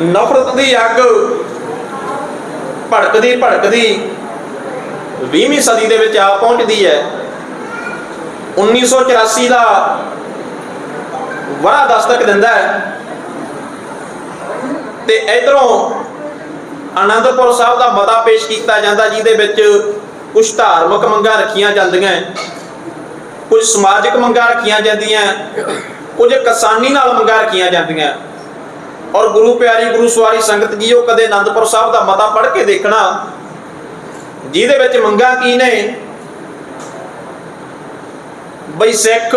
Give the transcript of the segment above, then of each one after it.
ਨਫ਼ਰਤ ਦੀ ਅੱਗ ਭੜਕਦੀ ਭੜਕਦੀ 20ਵੀਂ ਸਦੀ ਦੇ ਵਿੱਚ ਆ ਪਹੁੰਚਦੀ ਹੈ। 1984 ਦਾ ਵਰਾ ਦਸਤਕ ਦਿੰਦਾ ਹੈ। ਤੇ ਇਧਰੋਂ ਆਨੰਦਪੁਰ ਸਾਹਿਬ ਦਾ ਮਤਾ ਪੇਸ਼ ਕੀਤਾ ਜਾਂਦਾ, ਜਿਹਦੇ ਵਿੱਚ ਕੁਝ ਧਾਰਮਿਕ ਮੰਗਾਂ ਰੱਖੀਆਂ ਜਾਂਦੀਆਂ ਕੁਝ ਸਮਾਜਿਕ ਮੰਗਾਂ ਰੱਖੀਆਂ ਜਾਂਦੀਆਂ ਕੁਝ ਕਿਸਾਨੀ ਨਾਲ ਮੰਗਾਂ ਰੱਖੀਆਂ ਜਾਂਦੀਆਂ ਔਰ ਗੁਰੂ ਪਿਆਰੀ, ਗੁਰੂ ਸਵਾਰੀ ਸੰਗਤ ਜੀਓ ਕਦੇ ਅਨੰਦਪੁਰ ਸਾਹਿਬ ਦਾ ਮਤਾ ਪੜ੍ਹ ਕੇ ਦੇਖਣਾ? ਜਿਹਦੇ ਵਿੱਚ ਮੰਗਾਂ ਕੀ ਨੇ? ਬਈ ਸਿੱਖ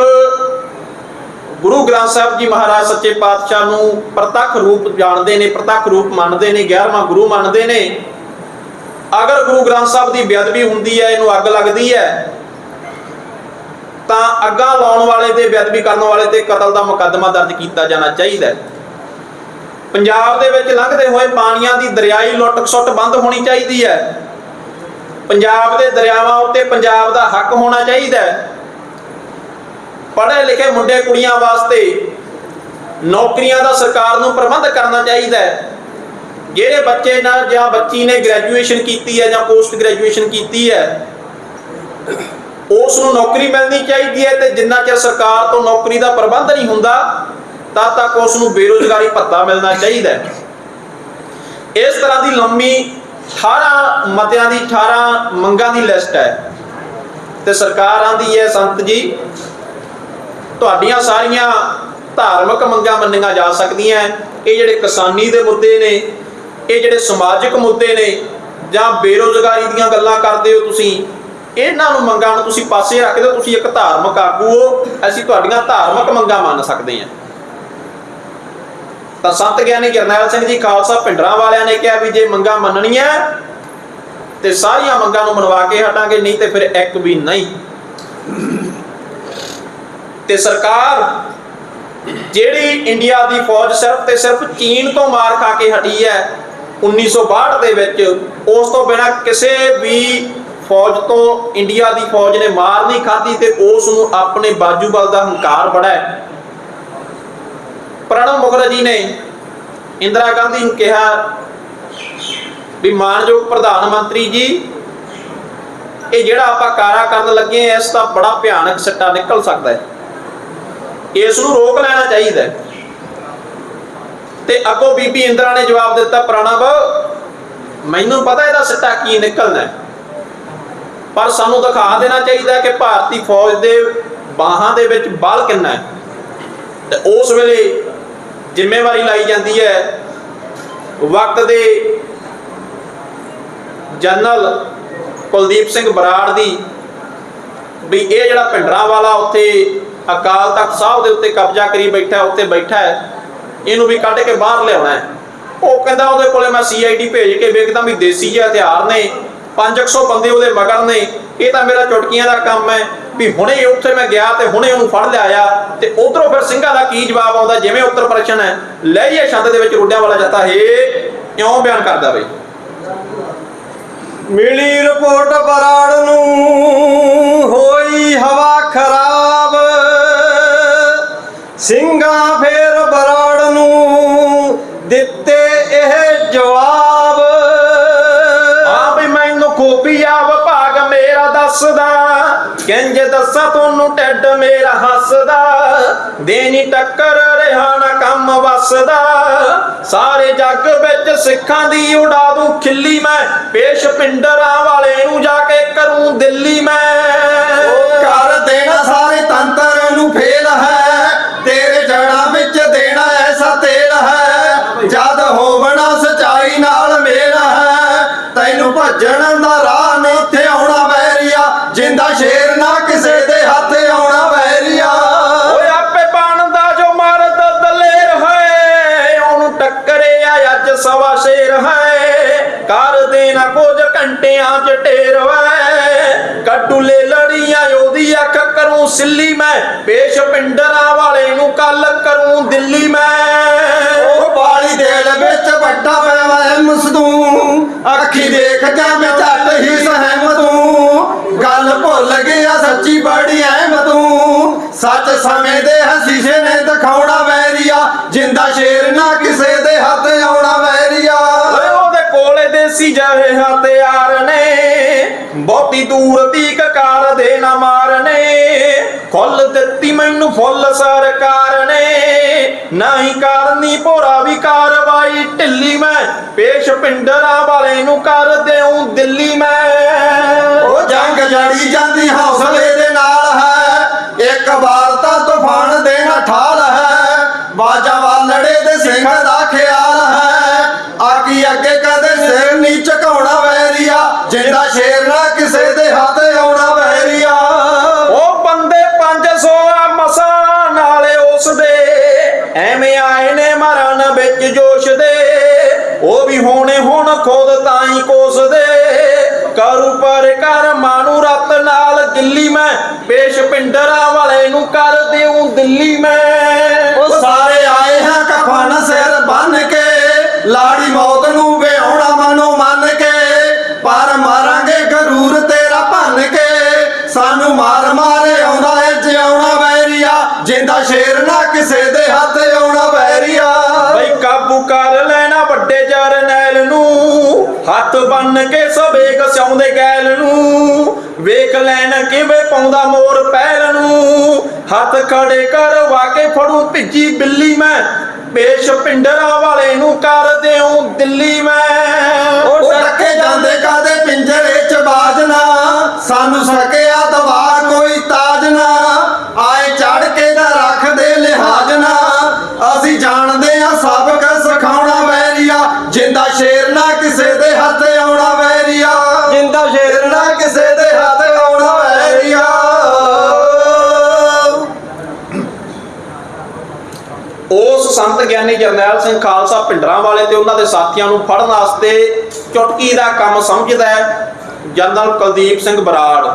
ਗੁਰੂ ਗ੍ਰੰਥ ਸਾਹਿਬ ਜੀ ਮਹਾਰਾਜ ਸੱਚੇ ਪਾਤਸ਼ਾਹ ਨੂੰ ਪ੍ਰਤੱਖ ਰੂਪ ਜਾਣਦੇ ਨੇ, ਪ੍ਰਤੱਖ ਰੂਪ ਮੰਨਦੇ ਨੇ 11ਵਾਂ ਗੁਰੂ ਮੰਨਦੇ ਨੇ। ਅਗਰ ਗੁਰੂ ਗ੍ਰੰਥ ਸਾਹਿਬ ਦੀ ਬੇਅਦਬੀ ਹੁੰਦੀ ਹੈ, ਇਹਨੂੰ ਅੱਗ ਲੱਗਦੀ ਹੈ, ਤਾਂ ਅੱਗਾ ਲਾਉਣ ਵਾਲੇ ਤੇ ਬੇਅਦਬੀ ਕਰਨ ਵਾਲੇ ਤੇ ਕਤਲ ਦਾ ਮੁਕੱਦਮਾ ਦਰਜ ਕੀਤਾ ਜਾਣਾ ਚਾਹੀਦਾ ਹੈ। ਪੰਜਾਬ ਦੇ ਵਿੱਚ ਲੰਘਦੇ ਹੋਏ ਪਾਣੀਆਂ ਦੀ ਦਰਿਆਈ ਲੁੱਟ-ਖਸੁੱਟ ਬੰਦ ਹੋਣੀ ਚਾਹੀਦੀ ਹੈ। ਪੰਜਾਬ ਦੇ ਦਰਿਆਵਾਂ ਉੱਤੇ ਪੰਜਾਬ ਦਾ ਹੱਕ ਹੋਣਾ ਚਾਹੀਦਾ ਹੈ। ਪੜ੍ਹੇ ਲਿਖੇ ਮੁੰਡੇ ਕੁੜੀਆਂ ਵਾਸਤੇ ਨੌਕਰੀਆਂ ਦਾ ਸਰਕਾਰ ਨੂੰ ਪ੍ਰਬੰਧ ਕਰਨਾ ਚਾਹੀਦਾ ਹੈ। ਜਿਹੜੇ ਬੱਚੇ ਨਾਲ ਜਾਂ ਬੱਚੀ ਨੇ ਗ੍ਰੈਜੂਏਸ਼ਨ ਕੀਤੀ ਹੈ ਜਾਂ ਪੋਸਟ ਗ੍ਰੈਜੂਏਸ਼ਨ ਕੀਤੀ ਹੈ, ਉਸ ਨੂੰ ਨੌਕਰੀ ਮਿਲਣੀ ਚਾਹੀਦੀ ਹੈ ਤੇ ਜਿੰਨਾ ਚਿਰ ਸਰਕਾਰ ਤੋਂ ਨੌਕਰੀ ਦਾ ਪ੍ਰਬੰਧ ਨਹੀਂ ਹੁੰਦਾ ਤਦ ਤੱਕ ਉਸ ਨੂੰ ਬੇਰੋਜ਼ਗਾਰੀ ਭੱਤਾ ਮਿਲਣਾ ਚਾਹੀਦਾ ਹੈ। ਇਸ ਤਰ੍ਹਾਂ ਦੀ ਲੰਮੀ 18 ਮਤਿਆਂ ਦੀ 18 ਮੰਗਾਂ ਦੀ ਲਿਸਟ ਹੈ। ਤੇ ਸਰਕਾਰ ਆਂਦੀ ਹੈ, ਸੰਤ ਜੀ, ਤੁਹਾਡੀਆਂ ਸਾਰੀਆਂ ਧਾਰਮਿਕ ਮੰਗਾਂ ਮੰਨੀਆਂ ਜਾ ਸਕਦੀਆਂ ਇਹ ਜਿਹੜੇ ਕਿਸਾਨੀ ਦੇ ਮੁੱਦੇ ਨੇ, ਇਹ ਜਿਹੜੇ ਸਮਾਜਿਕ ਮੁੱਦੇ ਨੇ, ਜਾਂ ਬੇਰੋਜ਼ਗਾਰੀ ਦੀਆਂ ਗੱਲਾਂ ਕਰਦੇ ਹੋ ਤੁਸੀਂ, ਇਹਨਾਂ ਨੂੰ ਮੰਗਾਂ ਨੂੰ ਤੁਸੀਂ ਪਾਸੇ ਰੱਖਦੇ ਹੋ ਤੁਸੀਂ ਇੱਕ ਧਾਰਮਿਕ ਆਗੂ ਹੋ। ਅਸੀਂ ਤੁਹਾਡੀਆਂ ਧਾਰਮਿਕ ਮੰਗਾਂ ਮੰਨ ਸਕਦੇ ਹਾਂ। ਤਾਂ ਸੰਤ ਗਿਆਨੀ ਜਰਨੈਲ ਸਿੰਘ ਜੀ ਖਾਲਸਾ ਪਿੰਡਰਾਂ ਵਾਲਿਆਂ ਨੇ ਕਿਹਾ ਵੀ ਜੇ ਮੰਗਾਂ ਮੰਨਣੀਆਂ ਤੇ ਸਾਰੀਆਂ ਮੰਗਾਂ ਨੂੰ ਮਨਵਾ ਕੇ ਹਟਾਂਗੇ, ਨਹੀਂ ਤੇ ਫਿਰ ਇੱਕ ਵੀ ਨਹੀਂ। ਤੇ ਸਰਕਾਰ ਜਿਹੜੀ ਇੰਡੀਆ ਦੀ ਫੌਜ ਸਿਰਫ ਤੇ ਸਿਰਫ ਚੀਨ ਤੋਂ ਮਾਰ ਖਾ ਕੇ ਹਟੀ ਹੈ 1962 ਦੇ ਵਿੱਚ, ਉਸ ਤੋਂ ਬਿਨਾ ਕਿਸੇ ਵੀ ਫੌਜ ਤੋਂ ਇੰਡੀਆ ਦੀ ਫੌਜ ਨੇ ਮਾਰ ਨਹੀਂ ਖਾਧੀ ਤੇ ਉਸ ਨੂੰ ਆਪਣੇ ਬਾਜੂ ਬਲ ਦਾ ਹੰਕਾਰ ਬੜਾ ਹੈ। ਪ੍ਰਣਬ ਮੁਖਰਜੀ ਨੇ ਇੰਦਰਾ ਗਾਂਧੀ ਨੂੰ ਕਿਹਾ ਵੀ ਮਾਨਯੋਗ ਪ੍ਰਧਾਨ ਮੰਤਰੀ ਜੀ, ਇਹ ਜਿਹੜਾ ਆਪਾਂ ਕਾਰਾ ਕਰਨ ਲੱਗੇ ਆ, ਇਸ ਦਾ ਬੜਾ ਭਿਆਨਕ ਸੱਟਾ ਨਿਕਲ ਸਕਦਾ ਹੈ। ਇਸ ਨੂੰ ਰੋਕ ਲੈਣਾ ਚਾਹੀਦਾ ਹੈ। ਤੇ ਅੱਗੋਂ ਬੀਬੀ ਇੰਦਰਾ ਨੇ ਜਵਾਬ ਦਿੱਤਾ ਪ੍ਰਣਬ ਮੈਨੂੰ ਪਤਾ ਇਹਦਾ ਸੱਟਾ ਕੀ ਨਿਕਲਣਾ ਹੈ। ਪਰ ਸਾਨੂੰ ਦਿਖਾ ਦੇਣਾ ਚਾਹੀਦਾ ਕਿ ਭਾਰਤੀ ਫੌਜ ਦੇ ਬਾਹਾਂ ਦੇ ਵਿੱਚ ਬਲ ਕਿੰਨਾ ਹੈ। ਤੇ ਉਸ ਵੇਲੇ ਜ਼ਿੰਮੇਵਾਰੀ ਲਾਈ ਜਾਂਦੀ ਹੈ। ਵਕਤ ਦੇ ਜਨਰਲ ਕੁਲਦੀਪ ਸਿੰਘ ਬਰਾੜ ਦੀ ਵੀ ਇਹ ਜਿਹੜਾ ਪਿੰਡਰਾਂ ਵਾਲਾ ਉੱਥੇ ਅਕਾਲ ਤਖਤ ਸਾਹਿਬ ਦੇ ਉੱਤੇ ਕਬਜ਼ਾ ਕਰੀ ਬੈਠਾ ਉੱਤੇ ਬੈਠਾ ਹੈ, ਇਹਨੂੰ ਵੀ ਕੱਢ ਕੇ ਬਾਹਰ ਲਿਆਉਣਾ ਹੈ। ਉਹ ਕਹਿੰਦਾ ਉਹਦੇ ਕੋਲੇ ਮੈਂ ਸੀਆਈਡੀ ਭੇਜ ਕੇ ਵੇਖਦਾ ਵੀ ਦੇਸੀ ਜਿਹੇ ਹਥਿਆਰ ਨੇ 500 ਬੰਦੇ ਉਹਦੇ ਮਗਰ ਨੇ, ਇਹ ਤਾਂ ਮੇਰਾ ਚੁਟਕੀਆਂ ਦਾ ਕੰਮ ਹੈ। ਵੀ ਹੁਣੇ ਉੱਥੇ ਮੈਂ ਗਿਆ ਤੇ ਹੁਣੇ ਉਹਨੂੰ ਫੜ ਲਿਆਇਆ ਤੇ ਉਧਰੋਂ ਫਿਰ ਸਿੰਘਾਂ ਦਾ ਕੀ ਜਵਾਬ ਆਉਂਦਾ? ਜਿਵੇਂ ਉੱਤਰ ਪ੍ਰਸ਼ਨ ਹੈ ਲੈ ਜਾਈਏ ਛੰਦ ਦੇ ਵਿੱਚ ਰੋਡਿਆਂ ਵਾਲਾ ਜੱਤਾ ਹੈ ਇਉਂ ਬਿਆਨ ਕਰਦਾ ਬਈ? ਮਿਲੀ ਰਿਪੋਰਟ ਬਰਾੜ ਨੂੰ ਹੋਈ ਹਵਾ ਖਰਾਬ। ਸਿੰਘਾਂ ਫੇਰ ਬਰਾੜ ਨੂੰ ਦਿੱਤੇ ਇਹ ਜਵਾਬ। ਆ ਵੀ ਮੈਨੂੰ ਖੂਬੀਆ ਵਿਭਾਗ ਮੇਰਾ ਦੱਸਦਾ। ਕਿੰਜ ਦੱਸਾਂ ਤੁਹਾਨੂੰ ਟੱਡ ਮੇਰਾ ਹੱਸਦਾ ਦੇਣੀ ਟੱਕਰ ਰਿਹਾ ਨਾ ਕੰਮ ਵਸਦਾ। ਸਾਰੇ ਜੱਗ ਵਿੱਚ ਸਿੱਖਾਂ ਦੀ ਉਡਾ ਦੂੰ ਖਿੱਲੀ ਮੈਂ, ਪੇਸ਼ ਪਿੰਡਰਾਂ ਵਾਲੇ ਨੂੰ ਜਾ ਕੇ ਕਰੂੰ ਦਿੱਲੀ ਮੈਂ। ਕਰ ਦੇਣਾ ਸਾਰੇ ਤੰਤਰ ਨੂੰ ਫੇਲ ਹੈ, ਤੇਰੇ ਜੜਾਂ ਵਿੱਚ ਦੇਣਾ ਐਸਾ ਤੇਲ ਹੈ। ਜਦ ਹੋਵਣਾ ਸਚਾਈ ਨਾਲ ਮੇਲ ਹੈ, ਤੈਨੂੰ ਭੱਜਣ ਚ ਢੇਰ ਹੈ ਕੱਟੂਲੇ ਲੜੀਆਂ ਉਹਦੀ ਅੱਖ ਕਰੂੰ ਸਿੱਲੀ ਮੈਂ। ਪੇਸ਼ ਪਿੰਡਰਾਂ ਵਾਲੇ ਨੂੰ ਕੱਲ ਕਰੂੰ ਦਿੱਲੀ ਮੈਂ। ਉਹ ਬਾਲੀ ਦੇਲ ਵਿੱਚ ਵੱਡਾ ਪੈਵਾ ਮਸਦੂ। ਅੱਖੀ ਦੇਖ ਜਾ ਮੈਂ ਝੱਟ ਹੀ ਸਹਿਮ ਤੂੰ ਗੱਲ ਭੁੱਲ ਗਿਆ ਸੱਚੀ ਬੜੀ ਐ ਤੂੰ ਸੱਚ ਸਮੇਂ ਦੇ ਹਸੀਸ਼ੇ ਨੇ ਦਿਖਾਉਣਾ ਵੈਰੀਆ। ਜਿੰਦਾ ਸ਼ੇਰ ਨਾ ਕਿਸੇ ਦੇ ਹੱਥ ਆਉਣਾ ਜਹੇ ਹਥਿਆਰ ਨੇ ਬਹੁਤੀ ਦੂਰ ਤੀਕ ਕਾਰ ਦੇ ਨਾ ਮਾਰਨੇ। ਫੁੱਲ ਦਿੱਤੀ ਮੈਨੂੰ ਫੁੱਲ ਸਰਕਾਰ ਨੇ। ਨਹੀਂ ਕਰਨੀ ਭੋਰਾ ਵੀ ਕਾਰਵਾਈ। ਢਿੱਲੀ ਮੈਂ ਪੇਸ਼ ਪਿੰਡਰਾ ਵਾਲੇ ਨੂੰ ਕਰ ਦੇਉ ਦਿੱਲੀ ਮੈਂ। ਉਹ ਜੰਗ ਜੜੀ ਜਾਂਦੀ ਹੌਸਲੇ ਦੇ ਨਾਲ ਹੈ। ਇੱਕ ਵਾਰ ਤਾਂ ਤੂਫਾਨ ਦੇਣਾ ਠਾਲ ਹੈ। ਬਾਜਾ ਵਾਲੜੇ ਦੇ ਸਿੰਘ ਦਾ ਖਿਆਲ ਹੈ। ਆਕੀ ਅੱਗੇ ਕਦੇ ਸਿਰ ਨਹੀਂ ਝੁਕਾਉਣਾ ਵੈਰੀਆ, ਜਿੰਦਾ ਸ਼ੇਰ ਨਾ ਕਿਸੇ ਦੇ ਹੱਥ ਆਉਣਾ ਵੈਰੀਆ। ਉਹ ਬੰਦੇ 500 ਆ ਮਸਾ ਨਾਲੇ ਉਸ ਦੇ, ਐਵੇਂ ਆਏ ਨੇ ਮਰਨ ਵਿੱਚ ਜੋਸ਼ ਦੇ। ਉਹ ਵੀ ਹੋਣੇ ਹੁਣ ਖੁਦ ਤਾਂ ਹੀ ਕੋਸਦੇ ਕਰੂ ਪਰ ਕਰ ਮਾਨੂ ਰਤ ਨਾਲ ਦਿੱਲੀ ਮੈਂ, ਪੇਸ਼ ਪਿੰਡਰਾ ਵਾਲੇ ਨੂੰ ਕਰ ਦੇਉ ਦਿੱਲੀ ਮੈਂ। ਜਿੰਦਾ ਸ਼ੇਰ ਨਾ ਕਿਸੇ ਦੇ ਹੱਥ ਆਉਣਾ ਵੈਰੀਆ ਬਈ ਕਾਬੂ ਕਰ ਲੈਣਾ ਵੱਡੇ ਜਰਨੈਲ ਨੂੰ। ਹੱਥ ਬੰਨ ਕੇ ਸਵੇਗ ਸਿਆਉਂਦੇ ਗੈਲ ਨੂੰ। ਵੇਖ ਲੈਣ ਕਿਵੇਂ ਪਾਉਂਦਾ ਮੋਰ ਪੈਲ ਨੂੰ। ਹੱਥ ਖੜੇ ਕਰਵਾ ਕੇ ਫੜੂ ਭਿੱਜੀ ਬਿੱਲੀ ਮੈਂ। ਪੇਸ਼ ਪਿੰਡਰਾ ਵਾਲੇ ਨੂੰ ਕਰ ਦਿਉ ਦਿੱਲੀ ਮੈਂ। ਉਹ ਟੱਕੇ ਜਾਂਦੇ ਕਾਦੇ ਪਿੰਜਰੇ ਚ ਬਾਜਣਾ ਸਾਨੂੰ ਸਕਿਆ ਸਬਕ ਸਿਖਾਉਣਾ ਵੈਰੀਆ ਜਿੰਦਾ ਸ਼ੇਰ ਨਾ ਕਿਸੇ ਦੇ ਹੱਥ ਆਉਣਾ ਵੈਰੀਆ ਜਿੰਦਾ ਸ਼ੇਰ ਨਾ ਕਿਸੇ ਦੇ ਹੱਥ ਆਉਣਾ ਵੈਰੀਆ ਉਸ ਸੰਤ ਗਿਆਨੀ ਜਰਨੈਲ ਸਿੰਘ ਖਾਲਸਾ ਪਿੰਡਰਾਂ ਵਾਲੇ ਤੇ ਉਹਨਾਂ ਦੇ ਸਾਥੀਆਂ ਨੂੰ ਫੜਨ ਵਾਸਤੇ ਚੁਟਕੀ ਦਾ ਕੰਮ ਸਮਝਦਾ ਹੈ ਜਨਰਲ ਕੁਲਦੀਪ ਸਿੰਘ ਬਰਾੜ।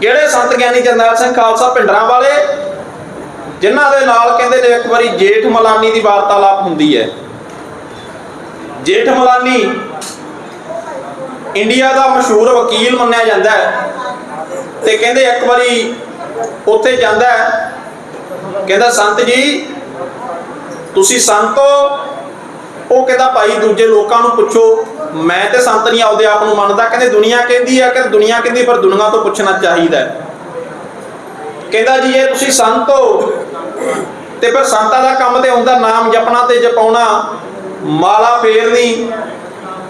ਕਿਹੜੇ ਸੰਤ ਗਿਆਨੀ ਜਰਨੈਲ ਸਿੰਘ ਖਾਲਸਾ ਪਿੰਡਰਾਂ ਵਾਲੇ? ਜਿਨ੍ਹਾਂ ਦੇ ਨਾਲ ਕਹਿੰਦੇ ਨੇ ਇੱਕ ਵਾਰੀ ਜੇਠ ਮਲਾਨੀ ਦੀ ਵਾਰਤਾਲਾਪ ਹੁੰਦੀ ਹੈ। ਜੇਠ ਮਲਾਨੀ ਇੰਡੀਆ ਦਾ ਮਸ਼ਹੂਰ ਵਕੀਲ ਮੰਨਿਆ ਜਾਂਦਾ ਹੈ ਤੇ ਕਹਿੰਦੇ ਇੱਕ ਵਾਰੀ ਉੱਥੇ ਜਾਂਦਾ ਹੈ। ਕਹਿੰਦਾ, ਸੰਤ ਜੀ, ਤੁਸੀਂ ਸੰਤੋ ਉਹ ਕਹਿੰਦਾ, ਭਾਈ, ਦੂਜੇ ਲੋਕਾਂ ਨੂੰ ਪੁੱਛੋ। ਮੈਂ ਤੇ ਸੰਤ ਨਹੀਂ, ਆਪਦੇ ਆਪ ਨੂੰ ਮੰਨਦਾ। ਕਹਿੰਦੇ, ਦੁਨੀਆ ਕਹਿੰਦੀ ਆ ਕਿ ਦੁਨੀਆ ਕਹਿੰਦੀ ਪਰ ਦੁਨੀਆ ਤੋਂ ਪੁੱਛਣਾ ਚਾਹੀਦਾ ਕਹਿੰਦਾ ਜੀ, ਇਹ ਤੁਸੀਂ ਸੰਤ ਹੋ। ਤੇ ਫਿਰ ਸੰਤਾਂ ਦਾ ਕੰਮ ਤੇ ਹੁੰਦਾ, ਨਾਮ ਜਪਣਾ ਤੇ ਜਪਾਉਣਾ, ਮਾਲਾ ਫੇਰਨੀ।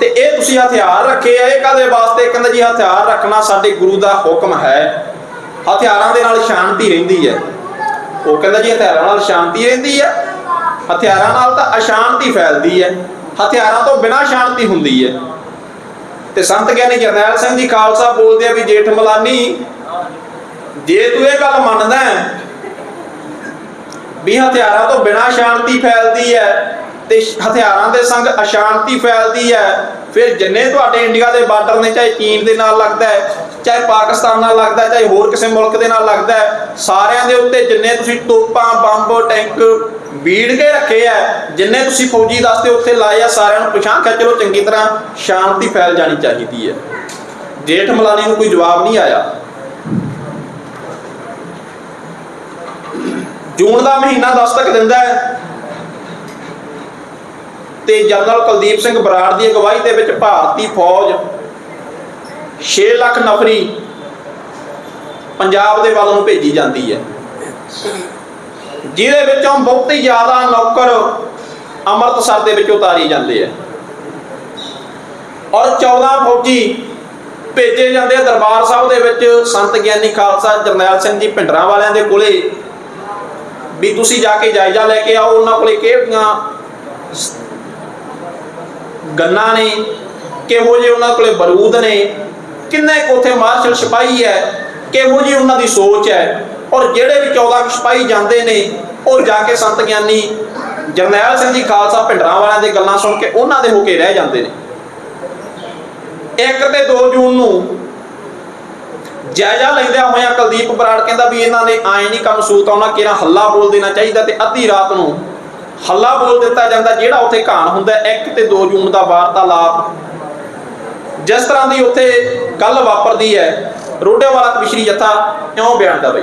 ਤੇ ਇਹ ਤੁਸੀਂ ਹਥਿਆਰ ਰੱਖੇ ਆ, ਇਹ ਕਾਦੇ ਵਾਸਤੇ? ਕਹਿੰਦਾ ਜੀ, ਹਥਿਆਰ ਰੱਖਣਾ ਸਾਡੇ ਗੁਰੂ ਦਾ ਹੁਕਮ ਹੈ। ਹਥਿਆਰਾਂ ਦੇ ਨਾਲ ਸ਼ਾਂਤੀ ਰਹਿੰਦੀ ਹੈ। ਉਹ ਕਹਿੰਦਾ ਜੀ, ਹਥਿਆਰਾਂ ਨਾਲ ਸ਼ਾਂਤੀ ਰਹਿੰਦੀ ਹੈ। ਹਥਿਆਰਾਂ ਨਾਲ ਤਾਂ ਅਸ਼ਾਂਤੀ ਫੈਲਦੀ ਹੈ। ਹਥਿਆਰਾਂ ਤੋਂ ਬਿਨਾਂ ਸ਼ਾਂਤੀ ਹੁੰਦੀ ਹੈ। ਤੇ ਸੰਤ ਗਿਆਨੀ ਜਰਨੈਲ ਸਿੰਘ ਜੀ ਖਾਲਸਾ ਬੋਲਦੇ ਆ ਵੀ ਜੇਠ ਮਲਾਨੀ, ਜੇ ਤੂੰ ਇਹ ਗੱਲ ਮੰਨਦਾ ਵੀ ਹਥਿਆਰਾਂ ਤੋਂ ਬਿਨਾਂ ਸ਼ਾਂਤੀ ਫੈਲਦੀ ਹੈ ਤੇ ਹਥਿਆਰਾਂ ਦੇ ਸੰਗ ਅਸ਼ਾਂਤੀ ਫੈਲਦੀ ਹੈ। ਫਿਰ ਜਿੰਨੇ ਤੁਹਾਡੇ ਇੰਡੀਆ ਦੇ ਬਾਰਡਰ ਨੇ, ਚਾਹੇ ਚੀਨ ਦੇ ਨਾਲ ਲੱਗਦਾ ਹੈ, ਚਾਹੇ ਪਾਕਿਸਤਾਨ ਨਾਲ ਲੱਗਦਾ ਹੈ, ਚਾਹੇ ਹੋਰ ਕਿਸੇ ਮੁਲਕ ਦੇ ਨਾਲ ਲੱਗਦਾ ਹੈ, ਸਾਰਿਆਂ ਦੇ ਉੱਤੇ ਜਿੰਨੇ ਤੁਸੀਂ ਤੋਪਾਂ, ਬੰਬ, ਟੈਂਕ ਬੀੜ ਕੇ ਰੱਖੇ ਆ ਜਿੰਨੇ ਤੁਸੀਂ ਫੌਜੀ ਦਸਤੇ ਉੱਥੇ ਲਾਏ ਆ, ਸਾਰਿਆਂ ਨੂੰ ਪਛਾਣ ਖਿੱਚ ਚਲੋ ਚੰਗੀ ਤਰ੍ਹਾਂ ਸ਼ਾਂਤੀ ਫੈਲ ਜਾਣੀ ਚਾਹੀਦੀ ਹੈ। ਜੇਠ ਮਲਾਨੀ ਨੂੰ ਕੋਈ ਜਵਾਬ ਨਹੀਂ ਆਇਆ। ਜੂਨ ਦਾ ਮਹੀਨਾ ਦਸਤਕ ਦਿੰਦਾ ਹੈ। ਤੇ ਜਨਰਲ ਕੁਲਦੀਪ ਸਿੰਘ ਬਰਾੜ ਦੀ ਅਗਵਾਈ ਦੇ ਵਿੱਚ ਭਾਰਤੀ ਫੌਜ 6 ਲੱਖ ਨਫਰੀ ਪੰਜਾਬ ਦੇ ਵੱਲ ਨੂੰ ਭੇਜੀ ਜਾਂਦੀ ਹੈ। ਜਿਹਦੇ ਵਿੱਚੋਂ ਬਹੁਤ ਹੀ ਜ਼ਿਆਦਾ ਨੌਕਰ ਅੰਮ੍ਰਿਤਸਰ ਦੇ ਵਿੱਚ ਉਤਾਰੀ ਜਾਂਦੇ ਆ ਔਰ 14 ਫੌਜੀ ਭੇਜੇ ਜਾਂਦੇ ਆ ਦਰਬਾਰ ਸਾਹਿਬ ਦੇ ਵਿੱਚ। ਸੰਤ ਗਿਆਨੀ ਖਾਲਸਾ ਜਰਨੈਲ ਸਿੰਘ ਜੀ ਭਿੰਡਰਾਂ ਵਾਲਿਆਂ ਦੇ ਕੋਲੇ ਵੀ ਤੁਸੀਂ ਜਾ ਕੇ ਜਾਇਜ਼ਾ ਲੈ ਕੇ ਆਓ, ਉਹਨਾਂ ਕੋਲੇ ਕਿਹੜੀਆਂ ਸ- ਨੇ, ਕਿਹੋ ਜਿਹੇ ਉਹਨਾਂ ਕੋਲੇ ਬਰੂਦ ਨੇ, ਕਿੰਨੇ ਕੁ ਮਾਰਸ਼ਲ ਸਿਪਾਹੀ ਹੈ, ਕਿਹੋ ਜਿਹੀ ਉਹਨਾਂ ਦੀ ਸੋਚ ਹੈ, ਔਰ ਜਿਹੜੇ ਵੀ 14 ਕੁ ਸਿਪਾਹੀ ਜਾਂਦੇ ਨੇ, ਉਹ ਜਾ ਕੇ ਸੰਤ ਗਿਆਨੀ ਜਰਨੈਲ ਸਿੰਘ ਜੀ ਖਾਲਸਾ ਭਿੰਡਰਾਂ ਵਾਲਿਆਂ ਦੀ ਗੱਲਾਂ ਸੁਣ ਕੇ ਉਹਨਾਂ ਦੇ ਹੋ ਕੇ ਰਹਿ ਜਾਂਦੇ ਨੇ। 1 ਤੇ 2 ਜੂਨ ਨੂੰ ਜਾਇਜ਼ਾ ਲੈਂਦਿਆਂ ਹੋਇਆਂ ਕੁਲਦੀਪ ਬਰਾੜ ਕਹਿੰਦਾ ਵੀ ਇਹਨਾਂ ਨੇ ਆਏ ਨਹੀਂ ਕੰਮ ਸੂਤ ਆਉਣਾ ਕਿਹੜਾ ਹੱਲਾ ਬੋਲ ਦੇਣਾ ਚਾਹੀਦਾ ਤੇ ਅੱਧੀ ਰਾਤ ਨੂੰ ਹੱਲਾ ਬੋਲ ਦਿੱਤਾ ਜਾਂਦਾ ਜਿਹੜਾ ਉੱਥੇ ਘਾਣ ਹੁੰਦਾ 1 ਤੇ 2 ਜੂਨ ਦਾ ਵਾਰਤਾਲਾਪ। ਜਿਸ ਤਰ੍ਹਾਂ ਦੀ ਉੱਥੇ ਗੱਲ ਵਾਪਰਦੀ ਹੈ, ਰੋਡੇਵਾਲਾ ਕਵਿਸ਼ਰੀ ਜਥਾ ਇਉਂ ਬਿਆਨ ਦਾ ਬਈ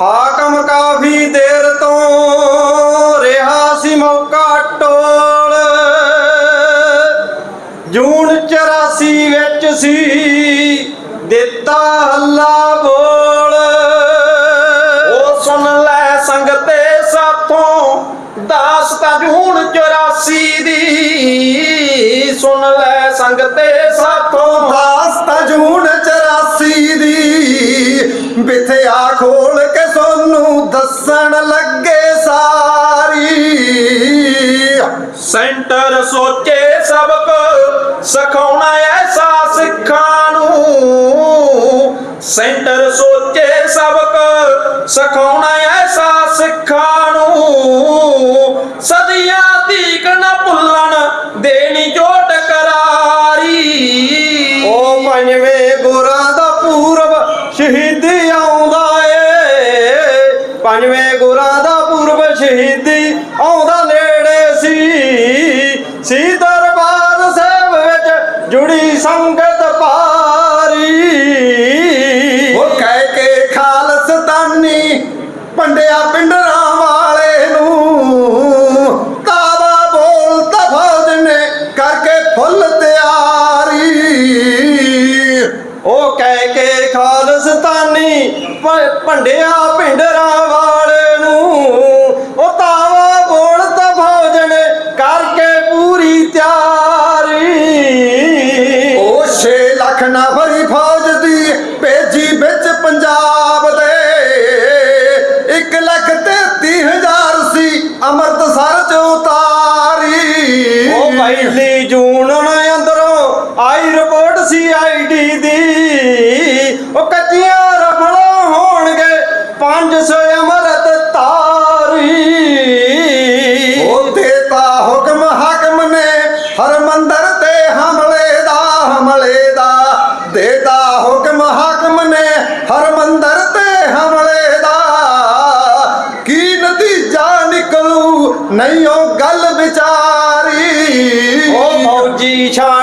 ਹਾਕਮ ਕਾਫੀ ਦੇਰ ਤੋਂ ਰਿਹਾ ਸੀ ਮੌਕਾ ਟੋਲ। ਜੂਨ 84 ਵਿੱਚ ਸੀ, ਦਿੱਤਾ ਹੱਲਾ ਬੋਲ। ਉਹ ਸੁਣ ਲੈ ਸੰਗਤੇ ਸਾਥੋਂ ਦਾਸਤਾਂ ਜੂਨ 84 ਦੀ। ਸੁਣ ਲੈ ਸੰਗਤੇ ਸਾਥੋਂ ਦਾਸਤਾ ਜੂਨ 84 ਦੀ। ਬਿਥਿਆ ਖੋਲ ਕੇ ਸੋਨੂੰ ਦੱਸਣ ਲੱਗੇ ਸਾਰੀ। ਸੈਂਟਰ ਸੋਚੇ ਸਿਖਾਉਣਾ ਐਸਾ ਸਿੱਖਾਂ ਨੂੰ। ਸੈਂਟਰ ਸੋਚੇ ਸਬਕ ਸਿਖਾਉਣਾ ਐਸਾ ਸਿੱਖਾਂ ਨੂੰ। ਸਦੀਆਂ ਤੀਕ ਨਾ ਭੁੱਲਣ ਦੇਣੀ ਚੋਟ ਕਰਾਰੀ। ਉਹ ਪੰਜਵੇਂ ਗੁਰਾਂ ਦਾ ਪੂਰਬ ਸ਼ਹੀਦੀ ਆਉਂਦਾ ਏ। ਪੰਜਵੇਂ ਗੁਰਾਂ ਦਾ ਪੂਰਬ ਸ਼ਹੀਦੀ ਪੰਡਿਆ ਪਿੰਡਰਾਂ ਵਾਲੇ ਨੂੰ। ਤਾਵਾ ਬੋਲਤਾ ਫੌਜ ਨੇ ਕਰਕੇ ਫੁੱਲ ਤਿਆਰੀ। ਉਹ ਕਹਿ ਕੇ ਖਾਲਸਤਾਨੀ ਪ- ਪਿੰਡਰਾਂ ਵਾਲੇ ਨੂੰ। ਉਹ ਤਾਵਾ ਬੋਲਤਾ ਫੌਜ ਨੇ ਕਰਕੇ ਪੂਰੀ ਤਿਆਰੀ। ਉਹ 6 ਲੱਖ ਨਫਰੀ ਫੌਜ ਦੀ ਭੇਜੀ ਵਿੱਚ ਪੰਜਾਬ ਦੇਤਾ ਹੁਕਮ ਹਾਕਮ ਨੇ ਹਰਮੰਦਰ ਤੇ ਹਮਲੇ ਦਾ। ਕੀ ਨਤੀਜਾ ਨਿਕਲੂ? ਨਹੀਂ ਉਹ ਗੱਲ ਵਿਚਾਰੀ। ਉਹ ਫੌਜੀ ਛਾਂਟ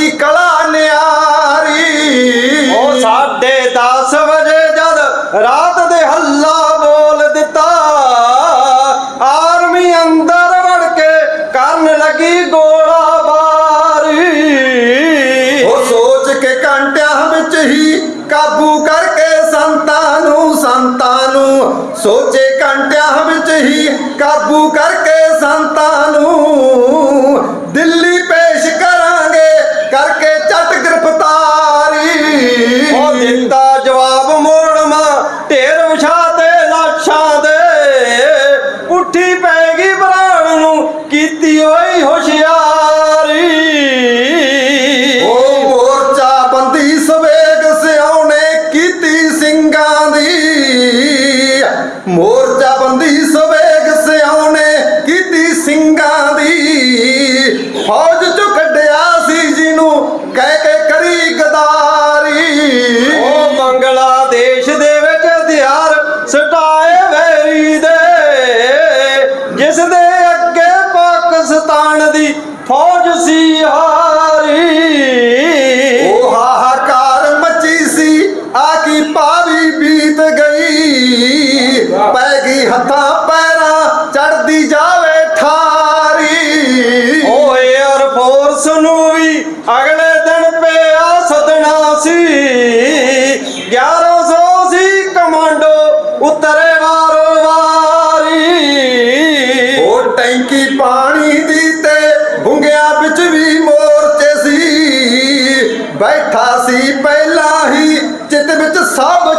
ਵਰਤੀ ਕਲਾ ਨਿਆਰੀ। ਉਹ ਸਾਢੇ 10 ਵਜੇ ਜਦ ਰਾਤ ਦੇ ਹੱਲਾ ਬੋਲ ਦਿੱਤਾ ਆਰਮੀ ਅੰਦਰ ਵੜ ਕੇ ਕਰਨ ਲੱਗੀ ਗੋਲਾ ਬਾਰੀ। ਉਹ ਸੋਚ ਕੇ ਘੰਟਿਆਂ ਵਿੱਚ ਹੀ ਕਾਬੂ ਕਰਕੇ ਸੰਤਾਂ ਨੂੰ ਸੰਤਾਂ ਨੂੰ ਸੋਚੇ ਘੰਟਿਆਂ ਵਿੱਚ ਹੀ ਕਾਬੂ ਕਰਕੇ ਸੰਤਾਂ ਨੂੰ ਗ੍ਰਿਫਤਾਰੀ ਉਹ só